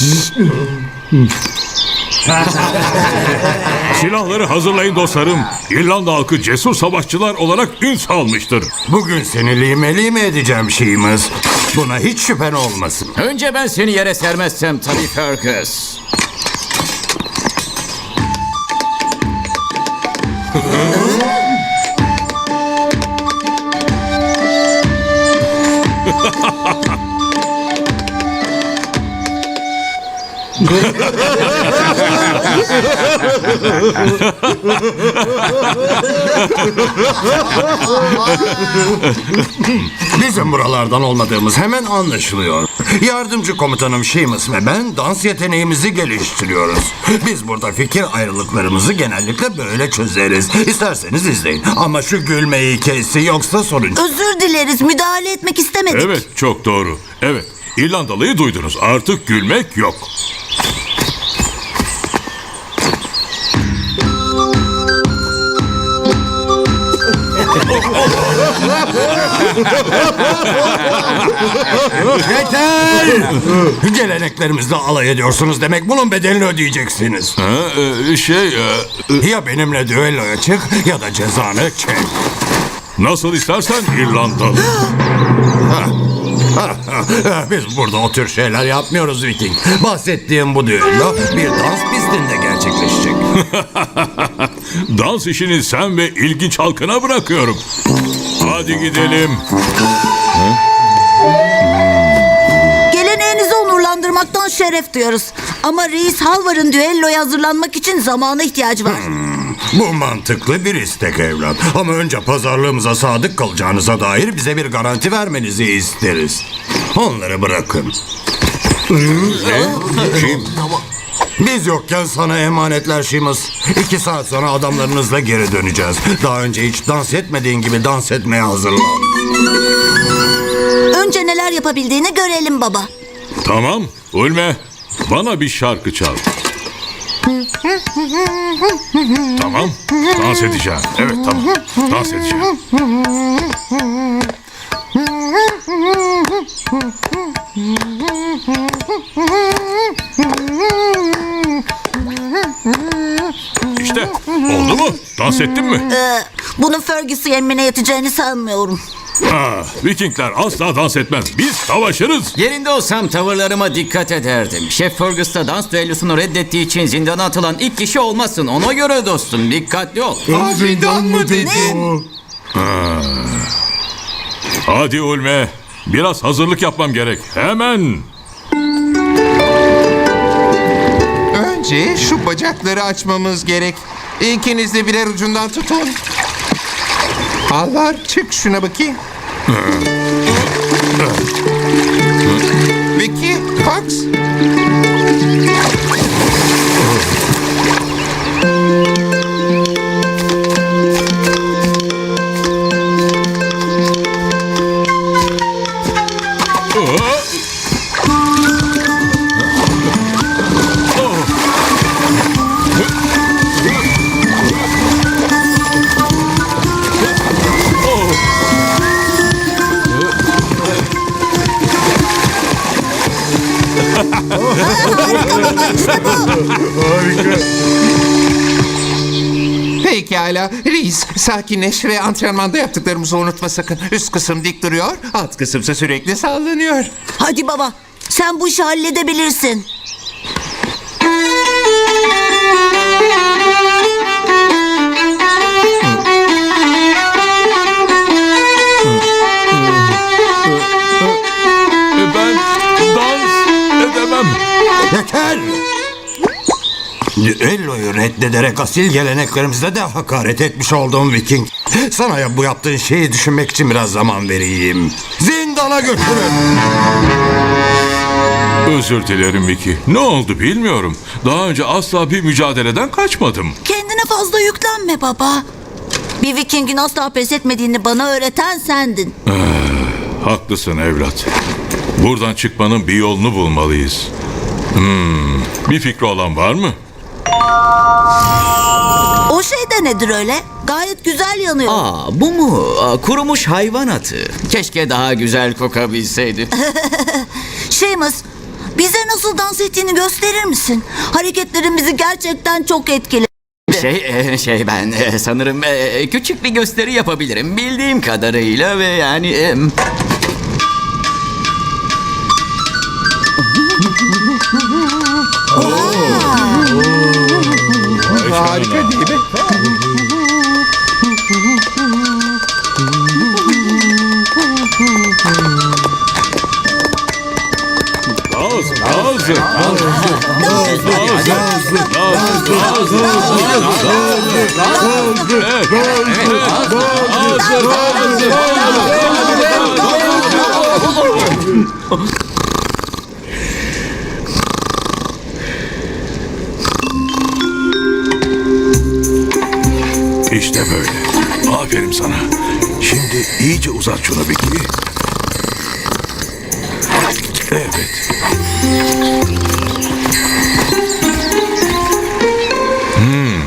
Silahları hazırlayın dostlarım. İrlanda halkı cesur savaşçılar olarak ün salmıştır. Bugün seni lime lime edeceğim şeyimiz. Buna hiç şüphen olmasın. Önce ben seni yere sermezsem tabii Fergus. Bizim buralardan olmadığımız hemen anlaşılıyor. Yardımcı komutanım Seamus ve ben dans yeteneğimizi geliştiriyoruz. Biz burada fikir ayrılıklarımızı genellikle böyle çözeriz. İsterseniz izleyin. Ama şu gülmeyi kesi yoksa sorun. Özür dileriz müdahale etmek istemedik. Evet çok doğru. Evet İrlandalıyı duydunuz. Artık gülmek yok. Yeter! Geleneklerimizle alay ediyorsunuz demek bunun bedelini ödeyeceksiniz. Ha, e, şey e, e, Ya benimle düelloya çık ya da cezanı çek. nasıl istersen İrlandalı. Biz burada o tür şeyler yapmıyoruz Viking. Bahsettiğim bu düello bir dans pistinde gerçekleşecek. Dans işini sen ve ilginç halkına bırakıyorum. Hadi gidelim. Geleneğinizi onurlandırmaktan şeref duyarız. Ama Reis Halvar'ın düelloya hazırlanmak için zamana ihtiyacı var. Bu mantıklı bir istek evlat. Ama önce pazarlığımıza sadık kalacağınıza dair bize bir garanti vermenizi isteriz. Onları bırakın. Kim? Biz yokken sana emanetler Şimız. İki saat sonra adamlarınızla geri döneceğiz. Daha önce hiç dans etmediğin gibi dans etmeye hazırlan. Önce neler yapabildiğini görelim baba. Tamam Ulme bana bir şarkı çal. tamam dans edeceğim. Evet tamam dans edeceğim. İşte oldu mu? Dans ettin mi? Ee, bunun Fergus'u yemine yeteceğini sanmıyorum. Ah, Vikingler asla dans etmez. Biz savaşırız. Yerinde olsam tavırlarıma dikkat ederdim. Şef Fergus da dans düellosunu reddettiği için zindana atılan ilk kişi olmasın. Ona göre dostum dikkatli ol. Zindan mı dedin? Hadi Ulme. Biraz hazırlık yapmam gerek. Hemen. Önce şu bacakları açmamız gerek. İkiniz de birer ucundan tutun. Halvar çık şuna bakayım. Vicky, Fox. Pekala. Reis, sakinleş ve antrenmanda yaptıklarımızı unutma sakın. Üst kısım dik duruyor, alt kısımsa sürekli sallanıyor. Hadi baba sen bu işi halledebilirsin. Reddederek asil geleneklerimize de hakaret etmiş olduğum Viking. Sana ya bu yaptığın şeyi düşünmek için biraz zaman vereyim. Zindana götürün. Özür dilerim Vicky. Ne oldu bilmiyorum. Daha önce asla bir mücadeleden kaçmadım. Kendine fazla yüklenme baba. Bir Viking'in asla pes etmediğini bana öğreten sendin. Haklısın evlat. Buradan çıkmanın bir yolunu bulmalıyız. Hmm, bir fikri olan var mı? O şey de nedir öyle? Gayet güzel yanıyor. Aa bu mu? Aa, kurumuş hayvan atı. Keşke daha güzel kokabilseydi. Şeymus, bize nasıl dans ettiğini gösterir misin? Hareketlerimizi gerçekten çok etkili. şey e, şey ben e, sanırım e, küçük bir gösteri yapabilirim bildiğim kadarıyla ve yani e, Harika değil mi? Gaz, gaz, gaz, İşte Aferin sana. Şimdi iyice uzat şunu Vicky. Evet. Hmm,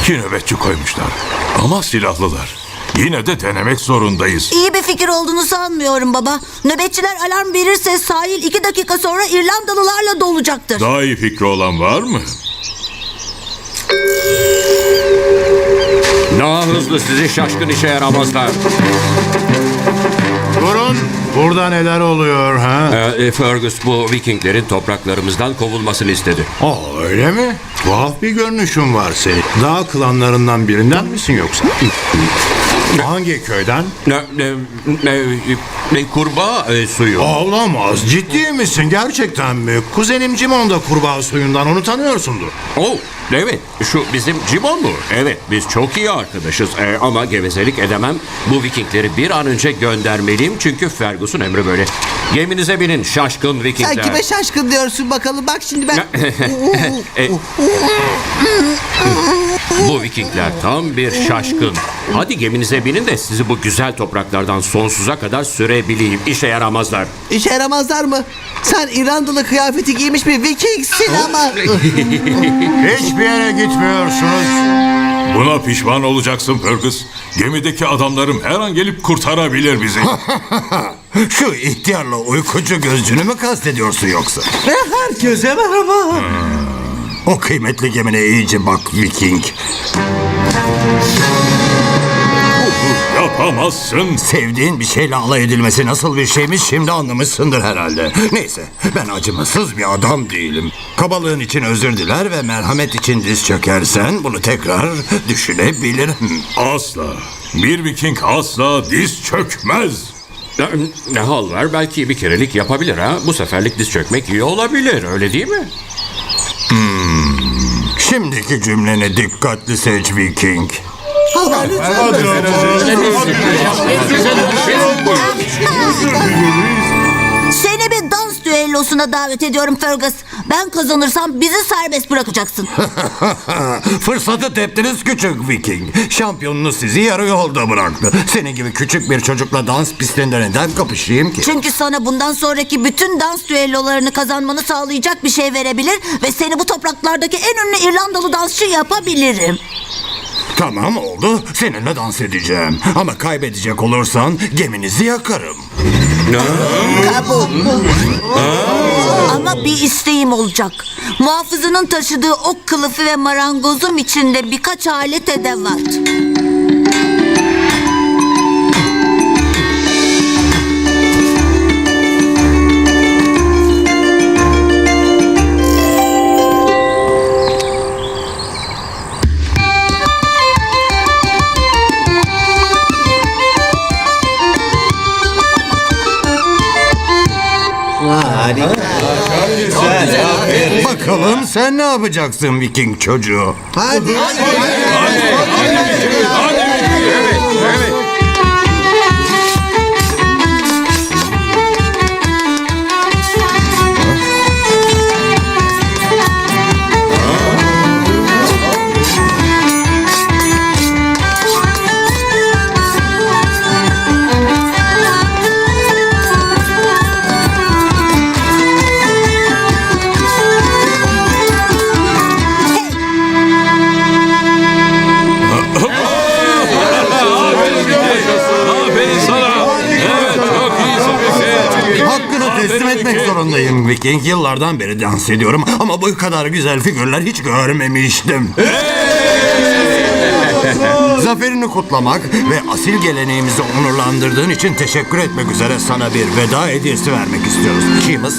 iki nöbetçi koymuşlar. Ama silahlılar. Yine de denemek zorundayız. İyi bir fikir olduğunu sanmıyorum baba. Nöbetçiler alarm verirse sahil iki dakika sonra İrlandalılarla dolacaktır. Daha iyi fikri olan var mı? Daha hızlı sizi şaşkın işe yaramazlar. Durun. Burada neler oluyor ha? Ee, Fergus bu Vikinglerin topraklarımızdan kovulmasını istedi. Aa öyle mi? Tuhaf bir görünüşün var senin. Dağ klanlarından birinden misin yoksa? Hangi köyden? Ne, ne, ne, ne kurbağa e, suyu. Olamaz. Ciddi misin? Gerçekten mi? Kuzenim Cimon da kurbağa suyundan onu tanıyorsundur. Oh, evet şu bizim Cimon mu? Evet biz çok iyi arkadaşız Ee, ama gevezelik edemem. Bu Vikingleri bir an önce göndermeliyim çünkü Fergus'un emri böyle. Geminize binin şaşkın Vikingler. Sen kime şaşkın diyorsun bakalım bak şimdi ben E, bu Vikingler tam bir şaşkın. Hadi geminize binin de sizi bu güzel topraklardan sonsuza kadar sürebileyim. İşe yaramazlar. işe yaramazlar mı? Sen İrlandalı kıyafeti giymiş bir Vikingsin ama Hiçbir yere gitmiyorsunuz. Buna pişman olacaksın Fergus. Gemideki adamlarım her an gelip kurtarabilir bizi. Şu ihtiyarla uykucu gözcünü mü kastediyorsun yoksa? herkese merhaba. O kıymetli gemine iyice bak Viking. Yapamazsın. Sevdiğin bir şeyle alay edilmesi nasıl bir şeymiş şimdi anlamışsındır herhalde. Neyse ben acımasız bir adam değilim. Kabalığın için özür diler ve merhamet için diz çökersen bunu tekrar düşünebilirim. Asla. Bir Viking asla diz çökmez. Ne, ne hal var belki bir kerelik yapabilir ha. Bu seferlik diz çökmek iyi olabilir öyle değil mi? Şimdiki cümleni dikkatli seç Viking. Seni bir dans düellosuna davet ediyorum Fergus. Ben kazanırsam bizi serbest bırakacaksın. Fırsatı teptiniz küçük Viking. Şampiyonunuz sizi yarı yolda bıraktı. Senin gibi küçük bir çocukla dans pistinde neden kapışayım ki? Çünkü sana bundan sonraki bütün dans düellolarını kazanmanı sağlayacak bir şey verebilir ve seni bu topraklardaki en ünlü İrlandalı dansçı yapabilirim. Tamam oldu. Seninle dans edeceğim. Ama kaybedecek olursan geminizi yakarım. Ama bir isteğim olacak. Muhafızının taşıdığı ok kılıfı ve marangozum içinde birkaç alet edevat. Bakalım sen ne yapacaksın Viking çocuğu? Hadi. Aferin Viking. Yıllardan beri dans ediyorum ama bu kadar güzel figürler hiç görmemiştim. Zaferini kutlamak ve asil geleneğimizi onurlandırdığın için teşekkür etmek üzere sana bir veda hediyesi vermek istiyoruz. Seamus,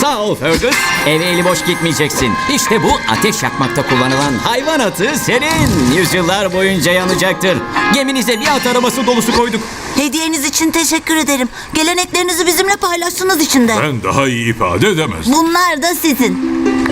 Sağ ol Fergus. Eve eli boş gitmeyeceksin. İşte bu ateş yakmakta kullanılan hayvan atı senin. Yüzyıllar boyunca yanacaktır. Geminize bir at arabası dolusu koyduk. Hediyeniz için teşekkür ederim. Geleneklerinizi bizimle paylaştığınız için de. Ben daha iyi ifade edemezdim. Bunlar da sizin.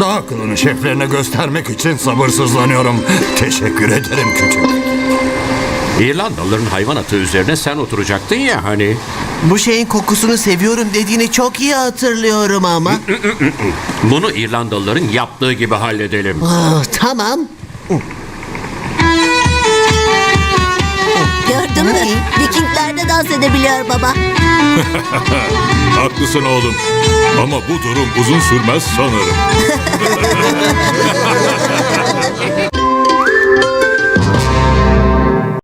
daha kılını şeflerine göstermek için sabırsızlanıyorum. Teşekkür ederim küçük. İrlandalıların hayvan atı üzerine sen oturacaktın ya hani. Bu şeyin kokusunu seviyorum dediğini çok iyi hatırlıyorum ama. Bunu İrlandalıların yaptığı gibi halledelim. Ah, tamam. Gördün mü? Vikingler de dans edebiliyor baba. Haklısın oğlum. Ama bu durum uzun sürmez sanırım.